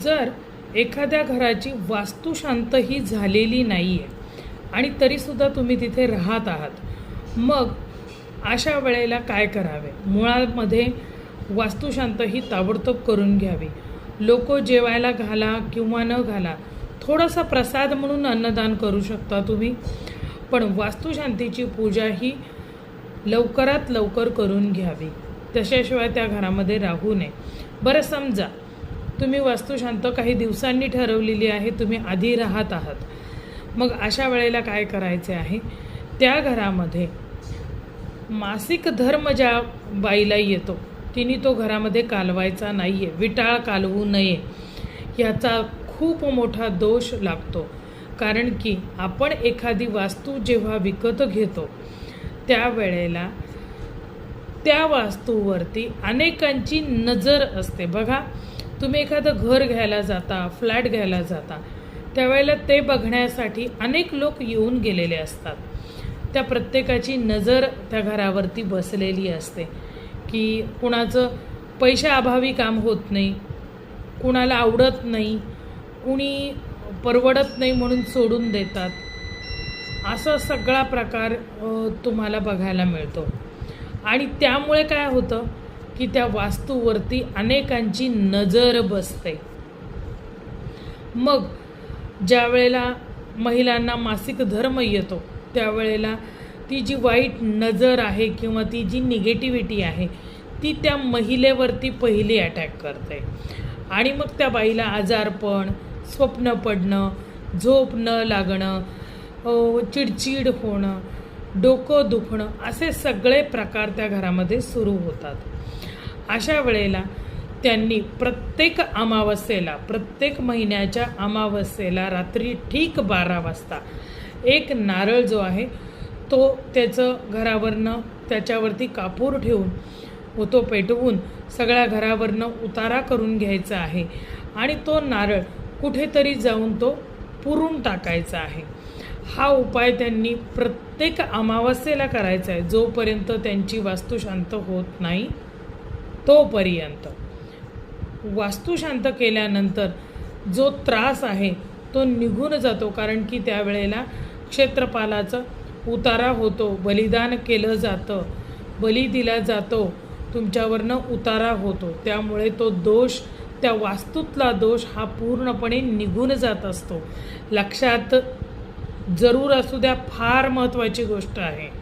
जर एखाद्या घराची वास्तुशांत ही झालेली नाही आहे आणि तरीसुद्धा तुम्ही तिथे राहत आहात मग अशा वेळेला काय करावे? मुळामध्ये वास्तुशांत ही ताबडतोब करून घ्यावी. लोक जेवायला घाला किंवा न घाला थोडासा प्रसाद म्हणून अन्नदान करू शकता तुम्ही. पण वास्तुशांतीची पूजा ही लवकरात लवकर करून घ्यावी. तशाशिवाय त्या घरामध्ये राहू नये. बरं समजा तुम्ही वास्तुशांत काही दिवसांनी ठरवलेली आहे तुम्ही आधी राहत आहात. मग अशा वेळेला काय करायचे आहे? त्या घरामध्ये मासिक धर्म ज्या बाईला येतो तिने तो घरामध्ये कालवायचा नाही आहे विटाळ कालवू नये याचा खूप मोठा दोष लागतो. कारण की आपण एखादी वास्तू जेव्हा विकत घेतो त्यावेळेला त्या वास्तूवरती अनेकांची नजर असते. बघा तुम्ही एखादं घर घ्यायला जाता फ्लॅट घ्यायला जाता त्यावेळेला ते बघण्यासाठी अनेक लोक येऊन गेलेले असतात. त्या प्रत्येकाची नजर त्या घरावरती बसलेली असते की कुणाचं पैशाअभावी काम होत नाही कुणाला आवडत नाही कुणी परवडत नाही म्हणून सोडून देतात. असा सगळा प्रकार तुम्हाला बघायला मिळतो. आणि त्यामुळे काय होतं? की त्या वास्तूवरती अनेकांची नजर बसते. मग ज्या वेळेला महिलांना मासिक धर्म येतो त्यावेळेला ती जी वाईट नजर आहे किंवा ती जी निगेटिव्हिटी आहे ती त्या महिलेवरती पहिली अटॅक करते. आणि मग त्या बाईला आजारपण स्वप्न पडणं झोप न लागणं चिडचिड होणं डोकं दुखणं असे सगळे प्रकार त्या घरामध्ये सुरू होतात. अशा वेळेला त्यांनी प्रत्येक अमावस्येला प्रत्येक महिन्याच्या अमावस्येला रात्री ठीक बारा वाजता एक नारळ जो आहे तो त्याचं घरावरनं त्याच्यावरती कापूर ठेवून व तो पेटवून सगळ्या घरावरनं उतारा करून घ्यायचा आहे. आणि तो नारळ कुठेतरी जाऊन तो पुरून टाकायचा आहे. हा उपाय त्यांनी प्रत्येक अमावस्येला करायचा आहे. जोपर्यंत त्यांची वास्तू शांत होत नाही तोपर्यंत. वास्तू शांत केल्यानंतर जो त्रास आहे तो निघून जातो कारण की त्यावेळेला क्षेत्रपालाचं उतारा होतो बलिदान केलं जातं बली दिला जातो तुमच्यावरनं उतारा होतो. त्यामुळे तो दोष त्या वास्तूतला दोष हा पूर्णपणे निघून जात असतो. लक्षात जरूर असू द्या फार महत्त्वाची गोष्ट आहे.